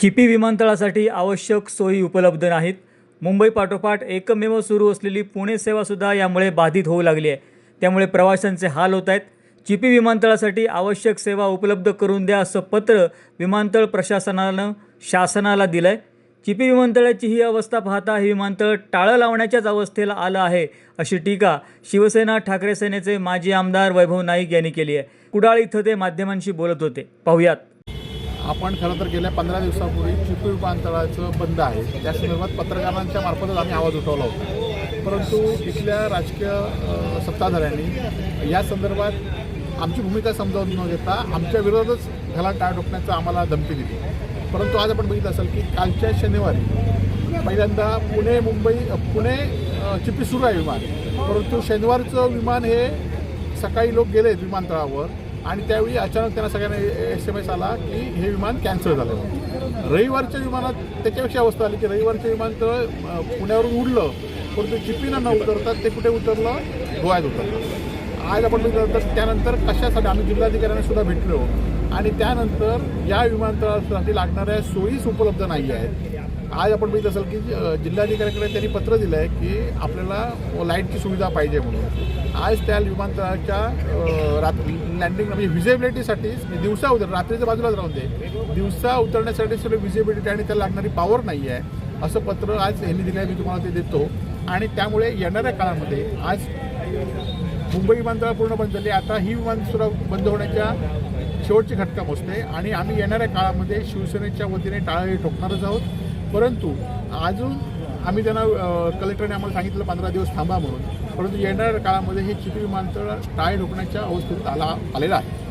चिपी विमानतळासाठी आवश्यक सोयी उपलब्ध नाहीत. मुंबई पाठोपाठ एकमेव सुरू असलेली पुणे सेवासुद्धा यामुळे बाधित होऊ लागली आहे. त्यामुळे प्रवाशांचे हाल होत आहेत. चिपी विमानतळासाठी आवश्यक सेवा उपलब्ध करून द्या असं पत्र विमानतळ प्रशासनानं शासनाला दिलं आहे चिपी विमानतळाची ही अवस्था पाहता हे विमानतळ टाळं लावण्याच्याच अवस्थेला आलं आहे अशी टीका शिवसेना ठाकरे सेनेचे माजी आमदार वैभव नाईक यांनी केली आहे. कुडाळ इथं ते माध्यमांशी बोलत होते. पाहुयात. आपण खरं तर गेल्या पंधरा दिवसापूर्वी चिपी विमानतळाचं बंद आहे. त्या संदर्भात पत्रकारांच्या मार्फतच आम्ही आवाज उठवला होता. परंतु इथल्या राजकीय सत्ताधाऱ्यांनी या संदर्भात आमची भूमिका समजावून न घेता आमच्या विरोधातच घाला टाळ ठोकण्याचं आम्हाला धमकी दिली. परंतु आज आपण बघितलं असेल की कालच्या शनिवारी पहिल्यांदा पुणे मुंबई पुणे चिपी सुरू आहे विमान. परंतु शनिवारचं विमान हे सकाळी लोक गेले विमानतळावर. आणि त्यावेळी अचानक त्यांना सगळ्यांना एस एम एस आला की हे विमान कॅन्सल झालं. रविवारच्या विमानात त्याच्यापेक्षा अवस्था आली की रविवारचं विमानतळ तर पुण्यावरून उडलं परंतु चिपीनं न उतरतात ते कुठे उतरलं? गोव्यात उतरलं. आज आपण उतरतात त्यानंतर कशासाठी आम्ही जिल्हाधिकाऱ्यांना सुद्धा भेटलो. आणि त्यानंतर या विमानतळासाठी लागणाऱ्या सोयीच उपलब्ध नाही आहेत आज आपण बघित असेल की जिल्हाधिकाऱ्यांकडे त्यांनी पत्र दिलं आहे की आपल्याला लाईटची सुविधा पाहिजे म्हणून. आज त्या विमानतळाच्या रात्री लँडिंग म्हणजे व्हिजिबिलिटीसाठी म्हणजे दिवसा उतर रात्रीच्या बाजूलाच राहून दे. दिवसा उतरण्यासाठी सगळं व्हिजिबिलिटी आणि त्याला लागणारी पॉवर नाही आहे असं पत्र आज यांनी दिलं आहे मी तुम्हाला ते देतो. आणि त्यामुळे येणाऱ्या काळामध्ये आज मुंबई विमानतळ पूर्ण बंद झाली. आता ही विमानसुद्धा बंद होण्याच्या शेवटची घटका मोजते. आणि आम्ही येणाऱ्या काळामध्ये शिवसेनेच्या वतीने टाळे ठोकणारच आहोत. परंतु अजून आम्ही त्यांना कलेक्टरने आम्हाला सांगितलं पंधरा दिवस थांबा म्हणून. परंतु येणाऱ्या काळामध्ये हे चिपी विमानतळ टाय ठोकण्याच्या अवस्थेत आला आलेलं आहे.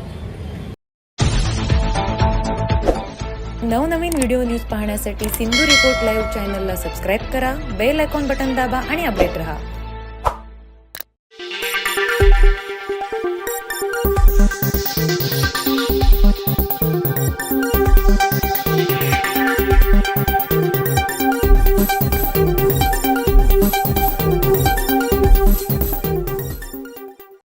नवनवीन व्हिडिओ न्यूज पाहण्यासाठी सिंधू रिपोर्ट लाईव्ह चॅनलला सबस्क्राईब करा बेल आयकॉन बटन दाबा आणि अपडेट रहा.